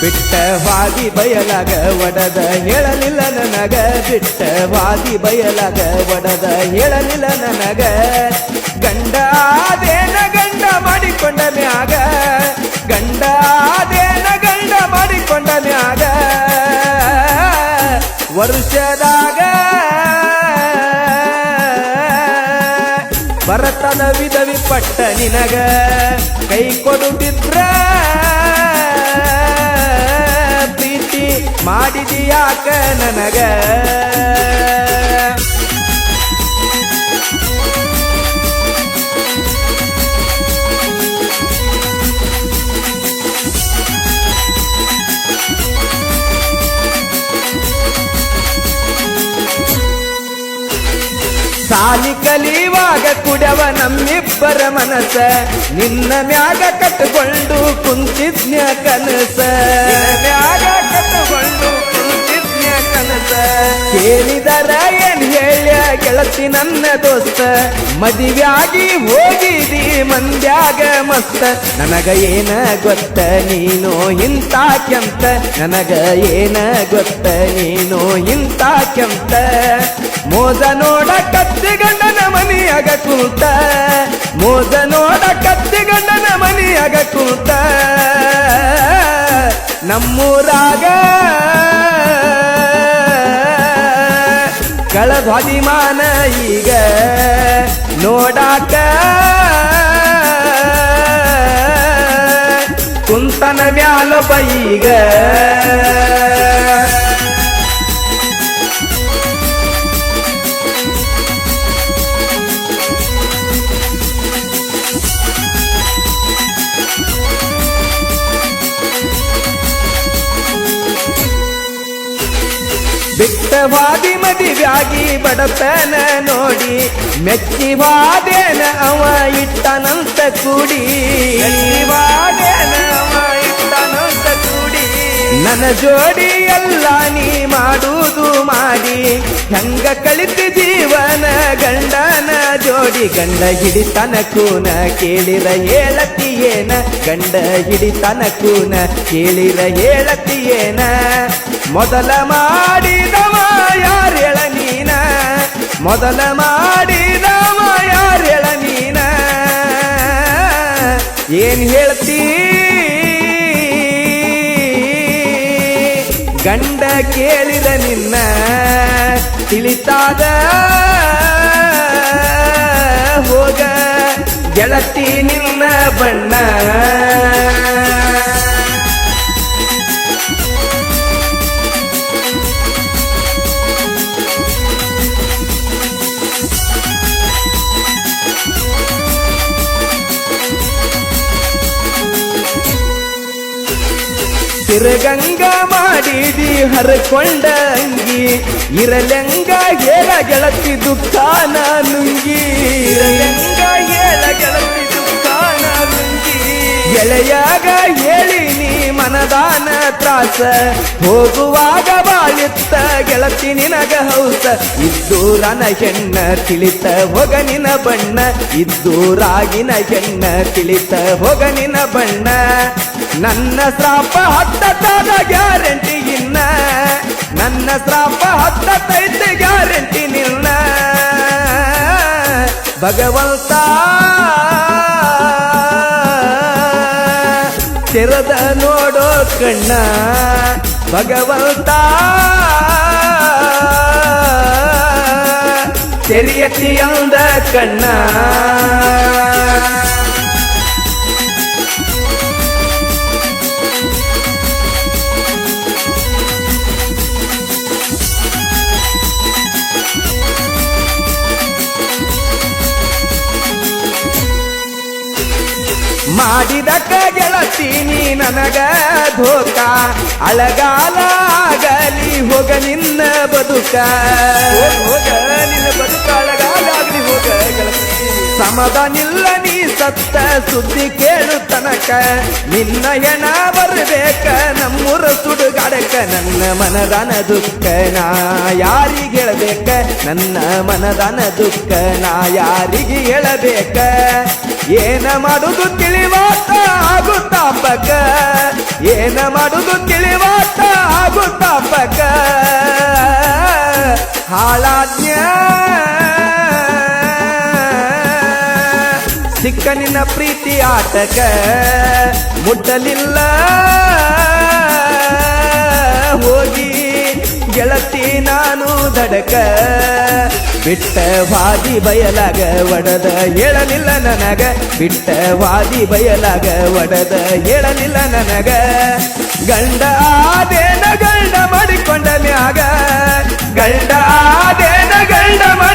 ಬಿಟ್ಟವಾದಿ ಬಯಲಾಗ ಒಡದ ಹೇಳಲಿಲ್ಲ ನನಗ ಬಿಟ್ಟವಾದಿ ಬಯಲಾಗ ಒಡದ ಹೇಳಲಿಲ್ಲ ನನಗ ಗಂಡ ಆದೇನ ಗಂಡ ಮಾಡಿಕೊಂಡ ಮ್ಯಾಗ ಗಂಡ ವರ್ಷದಾಗ ಬರತನ ವಿಧವಿ ಪಟ್ಟ ನಿನಗ ಕೈ ಕೊಡುತ್ತಿದ್ರ ಪ್ರೀತಿ ಮಾಡಿದಿಯಾಕ ನನಗ. ಸಾಲಿ ಕಲಿಯುವಾಗ ಕುಡವ ನಮ್ಮಿಬ್ಬರ ಮನಸ ನಿನ್ನ ಮ್ಯಾಗ ಕಟ್ಟುಕೊಂಡು ಕುಂತಿದ್ನ್ಯ ಕನಸ. ಮ್ಯಾಗ ಕಟ್ಟುಕೊಂಡು ಕುಂತಿದ್ನ್ಯ ಕನಸ. ಕೇಳಿದರ ಏನ್ ಹೇಳ್ಯ ಗೆಳತಿ ನನ್ನ ದೋಸ್ತ. ಮದುವೆಯಾಗಿ ಹೋಗಿದಿ ಮಂದ್ಯಾಗ ಮಸ್ತ. ನನಗ ಏನ ಗೊತ್ತ ನೀನು ಇಂತ ಕೆಂತ. ನನಗ ಏನ ಗೊತ್ತ ನೀನು ಇಂತ ಕೆಂತ. ಮೋದ ನೋಡ ಕತ್ತಿಗಂಡನ ಮನಿಯಾಗ ಕೂತ. ಮೋಜ ನೋಡ ಕತ್ತಿಗಂಡನ ಮನಿಯಾಗ ಕೂತ. ನಮ್ಮೂರಾಗ ಕಳಧ್ವನಿಮಾನ ಈಗ ನೋಡಾಕ ಕುಂತನ ಮ್ಯಾಲ ಬೈಗ ಬಿಟ್ಟವಾದಿ ಮದಿವ್ಯಾಗಿ ಬಡತನ ನೋಡಿ, ಮೆಚ್ಚಿವಾದೇನ ಅವ ಇಟ್ಟನಂತ ಕೂಡಿ. ಮೆಚ್ಚಿವಾದೇನ ಅವ ಇಟ್ಟನಂತ ಕೂಡಿ ನನ್ನ ಜೋಡಿ ಎಲ್ಲ ನೀ ಮಾಡುವುದು ಮಾಡಿ, ಹೆಂಗ ಕಳಿತು ಜೀವನ ಗಂಡನ ಜೋಡಿ. ಗಂಡ ಹಿಡಿತನ ಕೂನ ಕೇಳಿರ ಹೇಳತಿಯೇನ ಗಂಡ ಹಿಡಿತನ ಕೂನ ಕೇಳಿರ ಹೇಳತಿಯೇನ ಮೊದಲ ಮಾಡಿದವ ಯಾರೇಳ ನೀನ ಮೊದಲ ಮಾಡಿದವ ಯಾರೇಳ ನೀನ ಏನ್ ಹೇಳ್ತೀ ಗಂಡ ಕೇಳಿದ ನಿನ್ನ ತಿಳಿತಾದ ಹೋಗ ಗೆಳತಿ ನಿನ್ನ ಬಣ್ಣ ತಿರುಗಂಗ ಮಾಡಿದಿ ಹರಕೊಂಡ ಅಂಗಿ ಇರಲೆಂಗ ಹೇಳ ಗೆಳತಿ ದುಃಖಾನ ನುಂಗಿ ಇರಲೆಂಗ ಹೇಳ ಗೆಳತಿ ದುಃಖಾನ ನುಂಗಿ ಎಳೆಯಾಗ ಹೇಳಿ ನೀ ಮನದಾನ ತ್ರಾಸ ಹೋಗುವಾಗ ಬಾಳಿತ್ತ ಗೆಳತಿ ನಿನಗ ಹೌಸ. ಇದ್ದೂರನ ಹೆಣ್ಣ ತಿಳಿತ ಹೊಗನಿನ ಬಣ್ಣ ಬಣ್ಣ ಇದ್ದೂರಾಗಿನ ಹೆಣ್ಣ ತಿಳಿತ ಹೊಗನಿನ ಬಣ್ಣ. ನನ್ನ ಶ್ರಾಪ ಹತ್ತದ ಗ್ಯಾರಂಟಿ ಇನ್ನ. ನನ್ನ ಶ್ರಾಪ ಹತ್ತೈತೆ ಗ್ಯಾರಂಟಿ ನಿನ್ನ. ಭಗವಂತ, ತೆರೆದ ನೋಡೋ ಕಣ್ಣ. ಭಗವಂತ, ತೆರೆಯತಿ ಅಂದ ಕಣ್ಣ. ಮಾಡಿದಕ್ಕ ನೀ ನನಗ ಧೋಕ. ಅಳಗಾಲಾಗಲಿ, ಹೋಗ ನಿನ್ನ ಬದುಕ. ಹೋಗ ನಿನ್ನ ಬದುಕ, ಅಳಗಾಲಾಗಲಿ, ಹೋಗ ಗೆಳತಿ. ಸಮದ ನಿಲ್ಲ ನೀ ಸತ್ತ ಸುದ್ದಿ ಕೇಳು ತನಕ. ನಿನ್ನ ಹೆಣ ಬರಬೇಕ, ನಮ್ಮೂರ ಸುಡುಗಾಡಕ, ನನ್ನ ಮನದನ ದುಃಖ. ನಾ ಯಾರಿಗೆ ಹೇಳಬೇಕ, ನನ್ನ ಮನದನ ದುಃಖ. ನಾ ಯಾರಿಗೆ ಹೇಳಬೇಕ? ಏನ ಮಾಡುದು ತಿಳಿವಾತ ಆಗುತ್ತಾಪಕ ಏನ ಮಾಡುದು ತಿಳಿವಾತ ಆಗುತ್ತಾಪಕ ಹಾಳಾಜ್ಞ ಸಿಕ್ಕ ನಿನ್ನ ಪ್ರೀತಿ ಆಟಕ? ಮುಟ್ಟಲಿಲ್ಲ? ಹೋಗಿ ಗೆಳತಿ ನಾನು ದಡಕ? ಬಿಟ್ಟ ವಾದಿ ಬಯಲಾಗ ಒಡದ ಹೇಳಲಿಲ್ಲ ನನಗ ಬಿಟ್ಟ ವಾದಿ ಬಯಲಾಗ ಒಡದ ಹೇಳಲಿಲ್ಲ ನನಗ ಗಂಡ ಆದೇನ ಗಂಡ ಮಾಡಿಕೊಂಡ ಮ್ಯಾಗ ಗಂಡ ಆದೇನ ಗಂಡ ಮಾಡಿಕೊಂಡ ಮ್ಯಾಗ